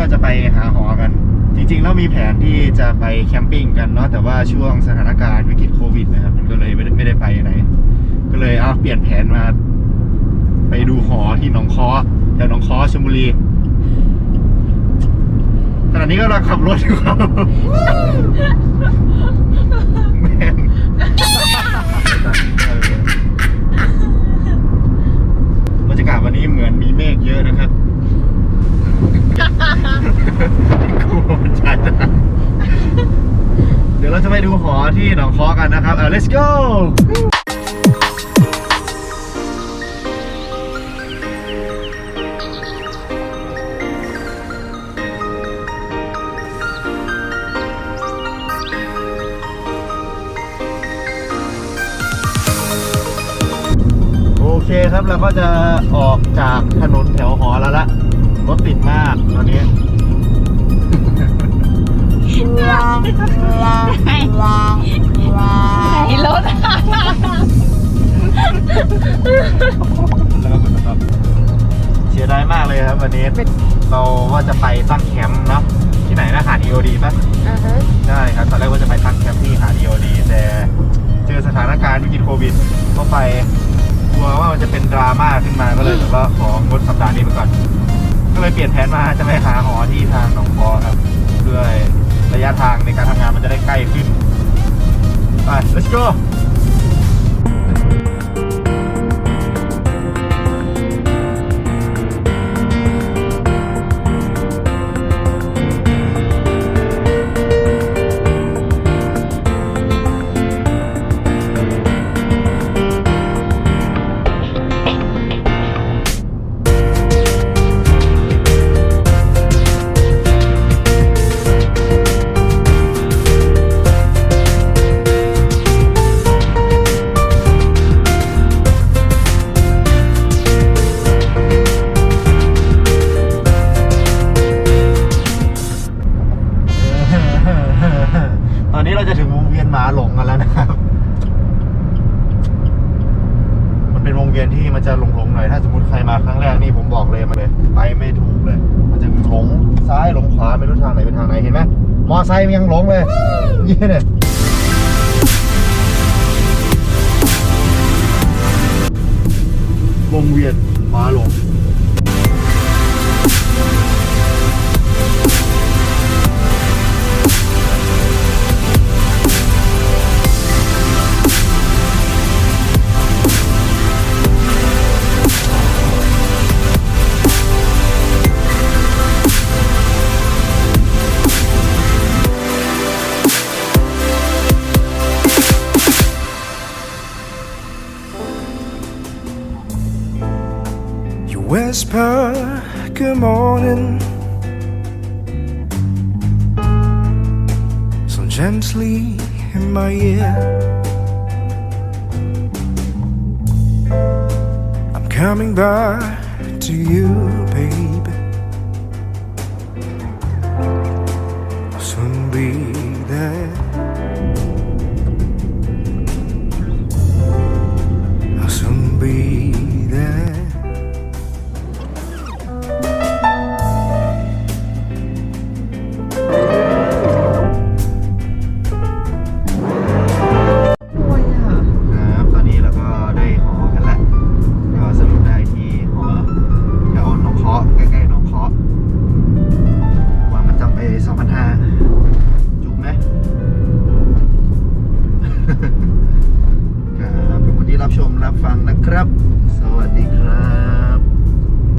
ก็จะไปหาหอกัน จริงๆแล้วมีแผนที่จะไปแคมปิ้งกันเนาะแต่ว่าช่วงสถานการณ์วิกฤตโควิดนะครับ มันก็เลยไม่ได้ไม่ได้ไปไหน ก็เลยเอาเปลี่ยนแผนมา ไปดูหอที่หนองคอแถวหนองคอชลบุรีขณะนี้ก็เราขับรถอยู่ครับ แม่งบรรยากาศวันนี้เหมือนมีเมฆเยอะนะครับ กูมันชาจังเไปดูหอที่หนองคอกันนะครับเอ่า let's go โอเคครับเราก็จะออกจากถนนแถวหอแล้วละ แล้วก็กดสต็อปเสียดายมากเลยครับ วันนี้เราว่าจะไปตั้งแคมป์เนาะที่ไหนนะหาด EOD ป่ะอ่าฮะใช่ครับตอนแรกว่าจะไปตั้งแคมป์ที่หาด EOD แต่เจอสถานการณ์วิกฤตโควิดก็ไปกลัวว่ามันจะเป็นดราม่าขึ้นมาก็เลยแบบว่าของดสัปดาห์นี้ไปก่อน ก็เลยเปลี่ยนแผนมาจะไปหาหอที่ทางหนองคอครับด้วยระยะทางในการทำงานมันจะได้ใกล้ขึ้นไป let's go งเวียนที่มันจะหลงๆหน่อยถ้าสมมติใครมาครั้งแรกนี่ผมบอกเลยมันเลย ไปไม่ถูกเลย มันจะหลงซ้ายหลงขวาไม่รู้ทางไหนเป็นทางไหนเห็นไหมมอไซค์มันยังหลงเลยนี่เนี่ยวงเวียนมาหลง whisper good morning so gently in my ear. I'm coming back to you, baby. รับฟังนะครับ สวัสดีครับ